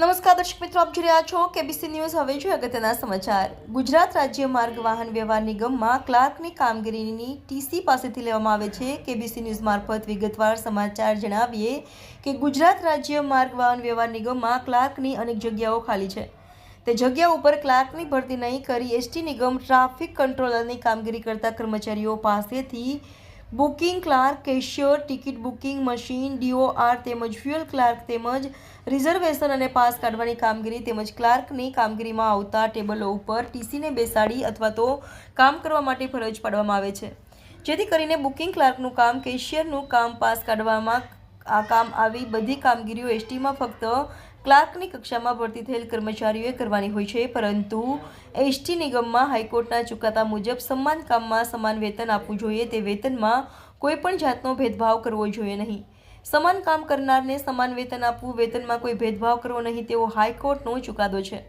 નમસ્કાર, દર્શક મિત્રો, આપ જોઈ રહ્યા છો કેબીસી ન્યૂઝ હવે જોઈએ અગત્યના સમાચાર. ગુજરાત રાજ્ય માર્ગ વાહન વ્યવહાર નિગમમાં ક્લાર્કની કામગીરીની ટીસી પાસેથી લેવામાં આવે છે. કેબીસી ન્યૂઝ મારફત વિગતવાર સમાચાર જણાવીએ કે ગુજરાત રાજ્ય માર્ગ વાહન વ્યવહાર નિગમમાં ક્લાર્કની અનેક જગ્યાઓ ખાલી છે. તે જગ્યા ઉપર ક્લાર્કની ભરતી નહીં કરી એસટી નિગમ ટ્રાફિક કંટ્રોલરની કામગીરી કરતા કર્મચારીઓ પાસેથી booking clerk, cashier, ticket booking machine, DOR તેમજ ફ્યુઅલ ક્લાર્ક તેમજ રિઝર્વેશન અને પાસ કાઢવાની કામગીરી તેમજ ક્લાર્કની કામગીરીમાં આવતા ટેબલો ઉપર ટીસીને બેસાડી અથવા તો કામ કરવા માટે ફરજ પાડવામાં આવે છે. જેથી કરીને બુકિંગ ક્લાર્કનું કામ, કેશિયરનું કામ પાસ કાઢવામાં આ કામ આવી બધી કામગીરીઓ એસટીમાં ફક્ત ક્લાર્કની કક્ષામાં ભરતી થયેલ કર્મચારીઓએ કરવાની હોય છે, પરંતુ એસટી નિગમમાં હાઈકોર્ટના ચુકાદા મુજબ સમાન કામમાં સમાન વેતન આપવું જોઈએ, તે વેતનમાં કોઈ પણ જાતનો ભેદભાવ કરવો જોઈએ નહીં. સમાન કામ કરનારને સમાન વેતન આપવું, વેતનમાં કોઈ ભેદભાવ કરવો નહીં, તેવો હાઈકોર્ટનો ચુકાદો છે.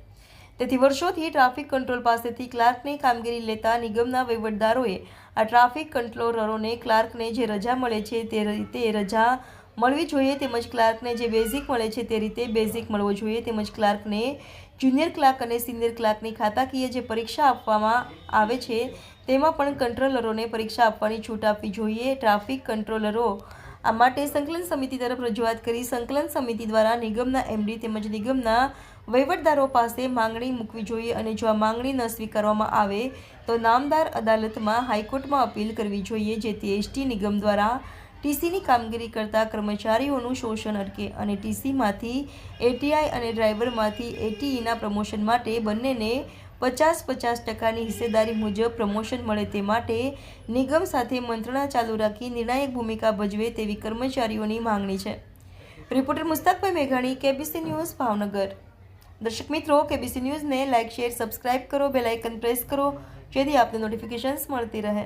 તેથી વર્ષોથી ટ્રાફિક કંટ્રોલ પાસેથી ક્લાર્કની કામગીરી લેતા નિગમના વહીવટદારોએ આ ટ્રાફિક કંટ્રોલરોને ક્લાર્કને જે રજા મળે છે, તે રીતે રજા મળવી જોઈએ તેમજ ક્લાર્કને જે બેઝિક મળે છે તે રીતે બેઝિક મળવો જોઈએ. તેમજ ક્લાર્કને જુનિયર ક્લાર્ક અને સિનિયર ક્લાર્કની ખાતાકીય જે પરીક્ષા આપવામાં આવે છે, તેમાં પણ કંટ્રોલરોને પરીક્ષા આપવાની છૂટ આપવી જોઈએ. ટ્રાફિક કંટ્રોલરો આ માટે સંકલન સમિતિ તરફ રજૂઆત કરી. સંકલન સમિતિ દ્વારા નિગમના એમડી તેમજ નિગમના વહીવટદારો પાસે માંગણી મૂકવી જોઈએ અને જો આ માંગણી ન સ્વીકારવામાં આવે તો નામદાર અદાલતમાં હાઈકોર્ટમાં અપીલ કરવી જોઈએ. જેથી એસટી નિગમ દ્વારા ટીસીની કામગીરી કરતા કર્મચારીઓનું શોષણ અટકે અને ટીસીમાંથી એટીઆઈ અને ડ્રાઈવરમાંથી એટીઈના પ્રમોશન માટે બંનેને પચાસ પચાસ ટકાની હિસ્સેદારી મુજબ પ્રમોશન મળે તે માટે નિગમ સાથે મંત્રણા ચાલુ રાખી નિર્ણાયક ભૂમિકા ભજવે તેવી કર્મચારીઓની માંગણી છે. રિપોર્ટર મુસ્તાકભાઈ મેઘાણી, કેબીસી ન્યૂઝ, ભાવનગર. દર્શક મિત્રો, કેબીસી ન્યૂઝને લાઇક, શેર, સબસ્ક્રાઇબ કરો બેલાઇકન પ્રેસ કરો, જેથી આપને નોટિફિકેશન્સ મળતી રહે.